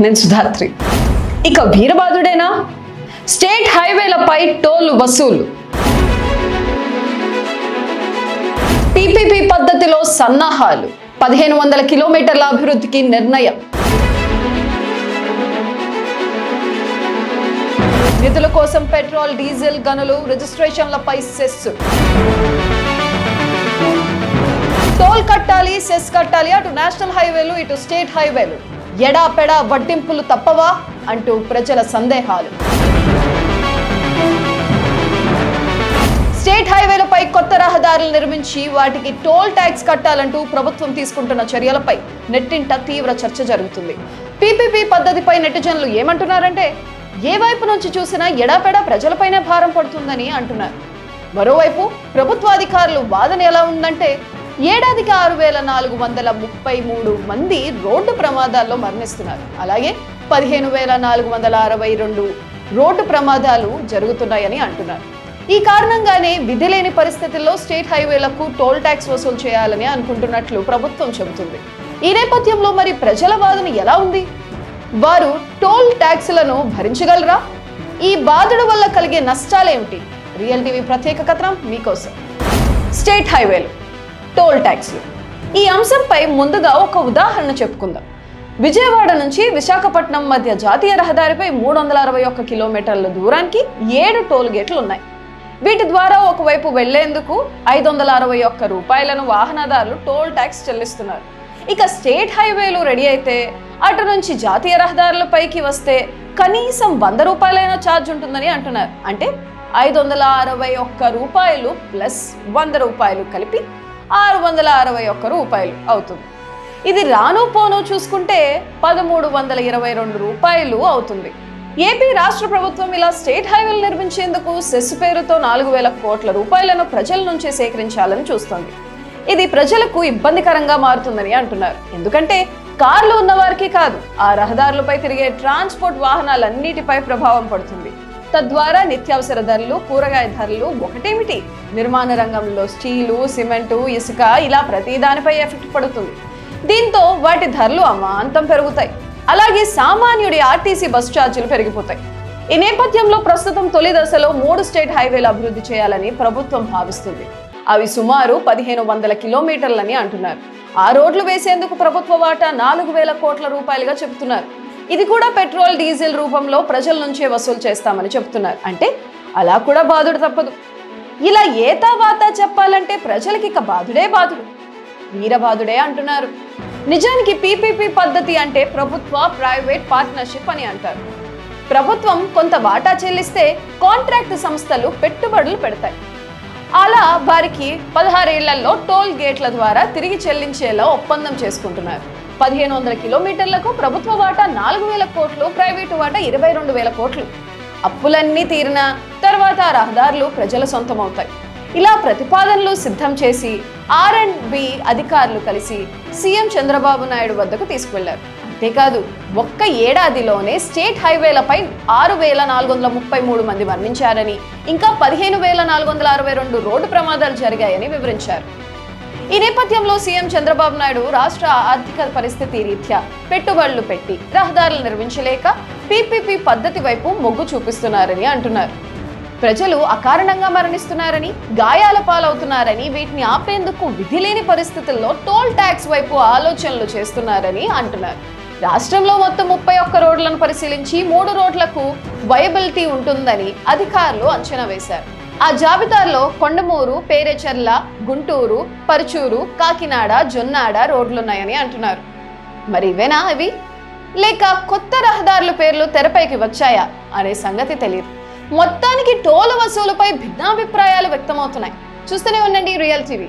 నేను సుధాత్రి. ఇక వీరబాదుడేనా? స్టేట్ హైవేలపై టోల్ వసూలు. పీపీపీ పద్ధతిలో సన్నాహాలు. పదిహేను వందల కిలోమీటర్ల అభివృద్ధికి నిర్ణయం. నిధుల కోసం పెట్రోల్ డీజిల్ గనులు రిజిస్ట్రేషన్లపై సెస్ టోల్ కట్టాలి సెస్ కట్టాలి అటు నేషనల్ హైవేలు ఇటు స్టేట్ హైవేలు. ఎడాపెడా వడ్డింపులు తప్పవా అంటూ ప్రజల సందేహాలు. స్టేట్ హైవేలపై కొత్త రహదారులు నిర్మించి వాటికి టోల్ ట్యాక్స్ కట్టాలంటూ ప్రభుత్వం తీసుకుంటున్న చర్యలపై నెట్టింట తీవ్ర చర్చ జరుగుతుంది. పీపీపీ పద్ధతిపై నెటిజన్లు ఏమంటున్నారంటే ఏ వైపు నుంచి చూసినా ఎడాపెడా ప్రజలపైనే భారం పడుతుందని అంటున్నారు. మరోవైపు ప్రభుత్వాధికారులు వాదన ఎలా ఉందంటే ఏడాదికి ఆరు వేల నాలుగు వందల ముప్పై మూడు మంది రోడ్డు ప్రమాదాల్లో మరణిస్తున్నారు. అలాగే పదిహేను వేల నాలుగు వందల అరవై రెండు రోడ్డు ప్రమాదాలు జరుగుతున్నాయని అంటున్నారు. ఈ కారణంగానే విధి లేని పరిస్థితుల్లో స్టేట్ హైవేలకు టోల్ ట్యాక్స్ వసూలు చేయాలని అనుకుంటున్నట్లు ప్రభుత్వం చెబుతుంది. ఈ నేపథ్యంలో మరి ప్రజల వాదన ఎలా ఉంది? వారు టోల్ ట్యాక్స్లను భరించగలరా? ఈ బాధడు వల్ల కలిగే నష్టాలేమిటి? రియల్ టీవీ ప్రత్యేక కథనం మీకోసం. స్టేట్ హైవేలు. టోల్ ట్యాక్స్లు. ఈ అంశంపై ముందుగా ఒక ఉదాహరణ చెప్పుకుందాం. విజయవాడ నుంచి విశాఖపట్నం మధ్య జాతీయ రహదారిపై మూడు వందల అరవై ఒక్క కిలోమీటర్ల దూరానికి ఏడు టోల్ గేట్లు ఉన్నాయి. వీటి ద్వారా ఒకవైపు వెళ్ళేందుకు ఐదు వందల అరవై ఒక్క రూపాయలను వాహనదారులు టోల్ ట్యాక్స్ చెల్లిస్తున్నారు. ఇక స్టేట్ హైవేలు రెడీ అయితే అటు నుంచి జాతీయ రహదారులపైకి వస్తే కనీసం వంద రూపాయలైనా ఛార్జ్ ఉంటుందని అంటున్నారు. అంటే ఐదు వందల అరవై ఒక్క రూపాయలు ప్లస్ వంద రూపాయలు కలిపి ఆరు వందల అరవై ఒక్క రూపాయలు అవుతుంది. ఇది రాను పోను చూసుకుంటే పదమూడు వందల ఇరవై రెండు రూపాయలు అవుతుంది. ఏపీ రాష్ట్ర ప్రభుత్వం ఇలా స్టేట్ హైవేలు నిర్మించేందుకు సెస్ పేరుతో నాలుగు వేల కోట్ల రూపాయలను ప్రజల నుంచి సేకరించాలని చూస్తోంది. ఇది ప్రజలకు ఇబ్బందికరంగా మారుతుందని అంటున్నారు. ఎందుకంటే కార్లు ఉన్నవారికి కాదు ఆ రహదారులపై తిరిగే ట్రాన్స్పోర్ట్ వాహనాలన్నిటిపై ప్రభావం పడుతుంది. తద్వారా నిత్యావసర ధరలు కూరగాయ ధరలు ఒకటేమిటి? నిర్మాణ రంగంలో స్టీలు సిమెంటు ఇసుక ఇలా ప్రతి దానిపై ఎఫెక్ట్ పడుతుంది. దీంతో వాటి ధరలు అమాంతం పెరుగుతాయి. అలాగే సామాన్యుడి ఆర్టీసీ బస్ ఛార్జీలు పెరిగిపోతాయి. ఈ నేపథ్యంలో ప్రస్తుతం తొలి దశలో మూడు స్టేట్ హైవేలు అభివృద్ధి చేయాలని ప్రభుత్వం భావిస్తుంది. అవి సుమారు పదిహేను వందల కిలోమీటర్లని అంటున్నారు. ఆ రోడ్లు వేసేందుకు ప్రభుత్వ వాటా నాలుగు వేల కోట్ల రూపాయలుగా చెబుతున్నారు. ఇది కూడా పెట్రోల్ డీజిల్ రూపంలో ప్రజల నుంచే వసూలు చేస్తామని చెప్తున్నారు అంటే అలా కూడా బాధుడు తప్పదు. ఇలా ఏతావాతా చెప్పాలంటే ప్రజలకి ఇక బాధుడే బాధుడు. వీరబాధుడే అంటున్నారు. నిజానికి పీపీపీ పద్ధతి అంటే ప్రభుత్వ ప్రైవేట్ పార్ట్నర్షిప్ అని అంటారు. ప్రభుత్వం కొంత వాటా చెల్లిస్తే కాంట్రాక్ట్ సంస్థలు పెట్టుబడులు పెడతాయి. అలా వారికి పదహారేళ్ళలో టోల్ గేట్ల ద్వారా తిరిగి చెల్లించేలా ఒప్పందం చేసుకుంటున్నారు. పదిహేను వందల కిలోమీటర్లకు ప్రభుత్వ వాటా నాలుగు వేల కోట్లు ప్రైవేటు వాటా ఇరవై రెండు వేల కోట్లు. అప్పులన్నీ తీరిన తర్వాత ఆ రహదారులు ప్రజల సొంతమవుతాయి. ఇలా ప్రతిపాదనలు సిద్ధం చేసి ఆర్ అండ్ బి అధికారులు కలిసి సీఎం చంద్రబాబు నాయుడు వద్దకు తీసుకువెళ్ళారు. అంతేకాదు ఒక్క ఏడాదిలోనే స్టేట్ హైవేలపై ఆరు వేల నాలుగు వందల ముప్పై మూడు మంది మరణించారని ఇంకా పదిహేను వేల నాలుగు వందల అరవై రెండు రోడ్డు ప్రమాదాలు జరిగాయని వివరించారు. ఈ నేపథ్యంలో సీఎం చంద్రబాబు నాయుడు రాష్ట్ర ఆర్థిక పరిస్థితి రీత్యా పెట్టుబడులు పెట్టి రహదారులు నిర్మించలేక పీపీపీ పద్ధతి వైపు మొగ్గు చూపిస్తున్నారని అంటున్నారు. ప్రజలు అకారణంగా మరణిస్తున్నారని గాయాల పాలవుతున్నారని వీటిని ఆపేందుకు విధి లేని పరిస్థితుల్లో టోల్ ట్యాక్స్ వైపు ఆలోచనలు చేస్తున్నారని అంటున్నారు. రాష్ట్రంలో మొత్తం ముప్పై ఒక్క రోడ్లను పరిశీలించి మూడు రోడ్లకు వయబిలిటీ ఉంటుందని అధికారులు అంచనా వేశారు. ఆ జాబితాలో కొండమూరు పేరేచర్ల గుంటూరు పరుచూరు కాకినాడ జొన్నాడ రోడ్లున్నాయని అంటున్నారు. మరి ఇవేనా అవి? లేక కొత్త రహదారుల పేర్లు తెరపైకి వచ్చాయా అనే సంగతి తెలియదు. మొత్తానికి టోల్ వసూలుపై భిన్నాభిప్రాయాలు వ్యక్తమవుతున్నాయి. చూస్తూనే ఉండండి రియల్ టీవీ.